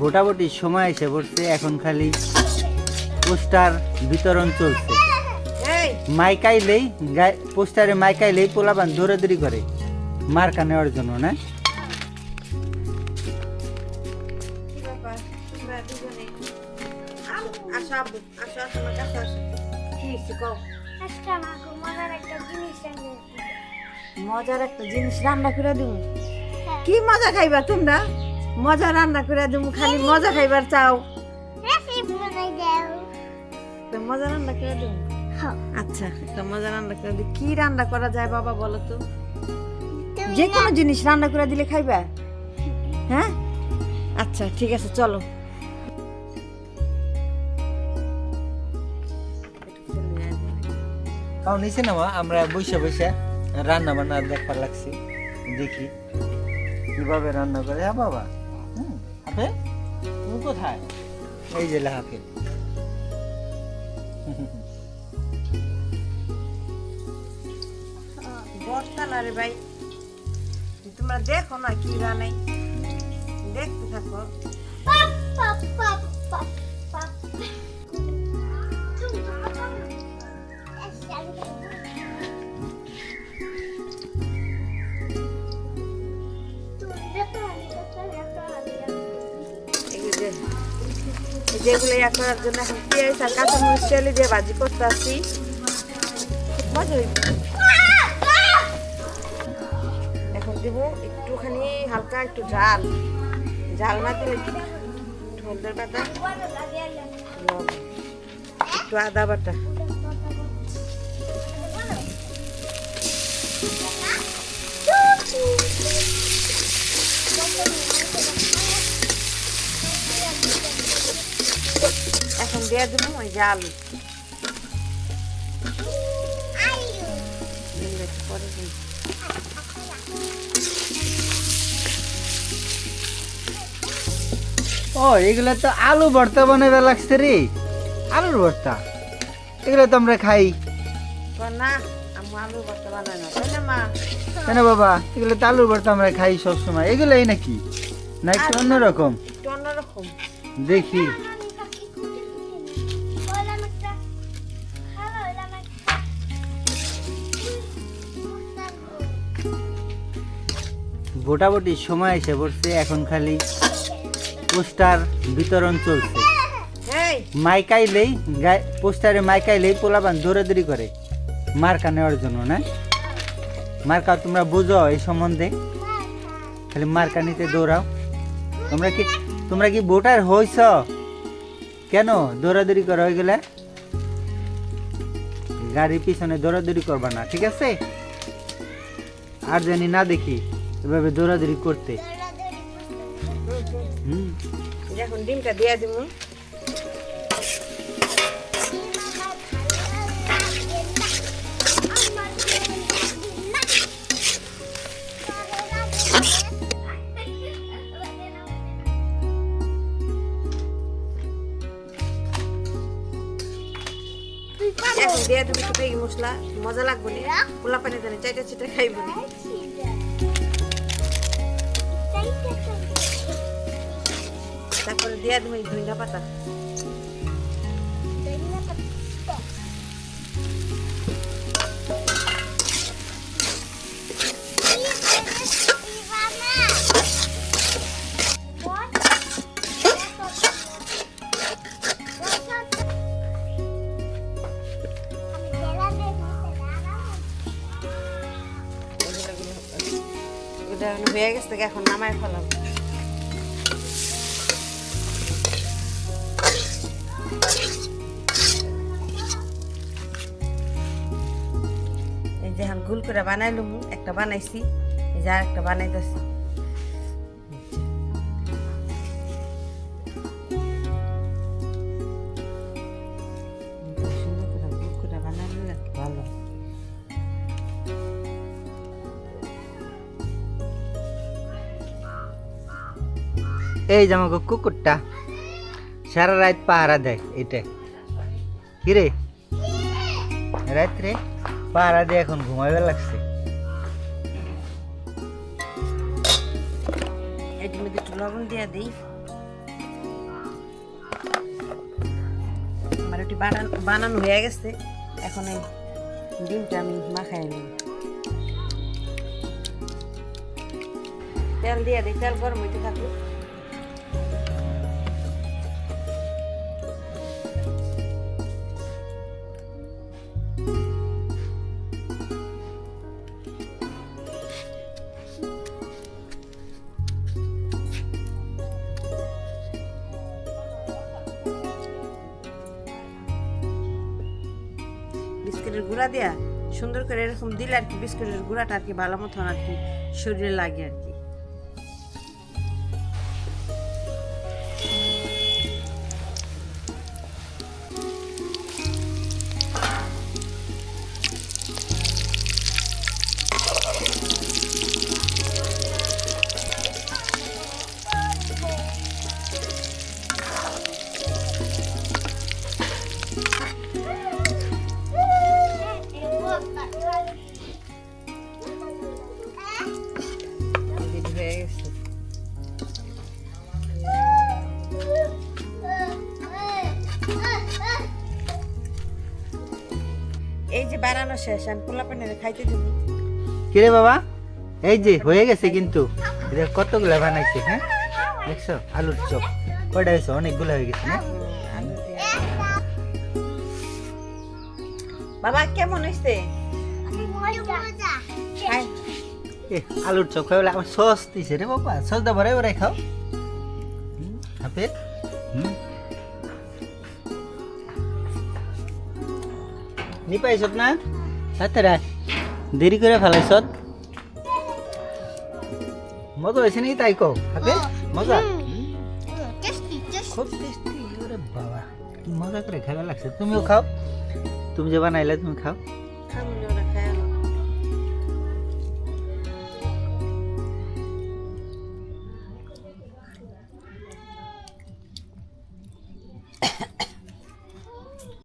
ভোটাভুটির সময় এসে পড়ছে এখন খালি পোস্টার বিতরণ চলছে। মাইকাইলেই পোস্টারে মাইকাইলেই পোলাবান দৌড়াদৌড়ি করে। মার্কা নেওয়ার জন্য না? মজার একটা জিনিস এনে মজার একটা জিনিস রান্না করে দিব। হ্যাঁ। কি মজা খাইবা তোমরা? মজা রান্না করে দিমু খালি মজা খাইবার চাও। মজা রান্না করে দিমু হ্যাঁ। আচ্ছা একটা মজা রান্না করে দিই কি রান্না করা যায় বাবা বলো তো? যে কোনো জিনিস রান্না করে দিলে খাইবা? হ্যাঁ? আচ্ছা ঠিক আছে চলো। কারণ নিচে নামা আমরা বসে বসে রান্না বান্না দেখবার লাগছি। দেখি কীভাবে রান্না করে হ্যাঁ বাবা? হাফে তুমি কোথায়? এই যে হাফে বর্তা না রে ভাই তোমরা দেখো না কি রান্নাই দেখতে থাকো। যেগুলো ইয়া করার জন্য এখন পেঁয়াজ আর কাঁচামরিচ তেলে দিয়ে ভাজি করতে আসি। মজা এখন দেব একটুখানি হালকা একটু ঝাল। ঝাল না দিলে হলদের পাতা একটু আদা বাটা। এখন দিয়ে দেবো ওই যে আলু পরে দিই। ও এগুলো তো আলু ভর্তা বানাবে লাগছে রে। আলুর ভর্তা। এগুলো তো আমরা খাই। না আলু ভর্তা বানাই না। তাই না মা? কেন বাবা? এগুলো তো আলুর ভর্তা আমরা খাই সবসময়। এগুলোই নাকি? না একটু অন্যরকম? অন্যরকম। দেখি। ভোটাভুটির সময় এসে পড়ছে এখন খালি পোস্টার বিতরণ চলছে। মাইকাইলেই পোস্টারে মাইকাইলেই পোলাবান দৌড়াদৌড়ি করে। মার্কা নেওয়ার জন্য না? মার্কা তোমরা বুঝো এই সম্বন্ধে। খালি মার্কা নিতে দৌড়াও। তোমরা কি তোমরা কি ভোটার হইছ? কেন দৌড়াদৌড়ি করো ওইগুলা গাড়ির পিছনে দৌড়াদৌড়ি করবা না ঠিক আছে? আর জানি না দেখি। এভাবে দৌড়াদৌড়ি করতে। হুম। এখন ডিমটা দিয়ে দিব। এখন দিয়ে দেবো একটু মশলা। মজা লাগবে না? পোলা পানি জানি চাইটা চিটা খাইব না। দিয়ে দেবো এই ধনিয়া পাতা ওটা এখন হয়ে গেছে থেকে এখন নামায় ফেলাম এখন গুল করে বানাইলুম একটা বানাইছি যে একটা বানাইতেছি। বানাইলে ভালো এই যে আমাকে কুকুরটা, সারা রাত পাহারা দেয়, এটা। কিরে রাত্রে পাহারা দিয়ে এখন ঘুমাইবে লাগছে। একটু লবণ দিই। হয়ে গেছে। এখন এই আমি তেল দিয়ে দিই, তেল গরম হইতে থাকুক। গুঁড়া দেয়া সুন্দর করে এরকম দিলে আর কি, বিস্কুটের গুঁড়াটা আর কি ভালো মতন আর কি শরীরে লাগে আর কি। বানানো শেষ আমি পোলা পানের খাইতে দেবো কিরে বাবা? এই যে হয়ে গেছে কিন্তু। এটা কতগুলা বানাইছে হ্যাঁ? দেখছ আলুর চপ। কয়টা হয়েছে? অনেকগুলো হয়ে গেছে না বাবা কেমন হয়েছে আলুর চপ খাই বলে আমার সস দিছে রে বাবা। সস দা ভরে ভরে খাও। হাফে হুম? নি পাইছত না? হাতে রাখ দেরি করে ফেলাইছত। মজা হয়েছে নাকি তাই কও? হাতে মজা? হুম, খুব টেস্টি ওরে বাবা। কি মজা করে খাওয়া লাগছে। তুমিও খাও? তুমি যে বানাইলে তুমি খাও? খাব না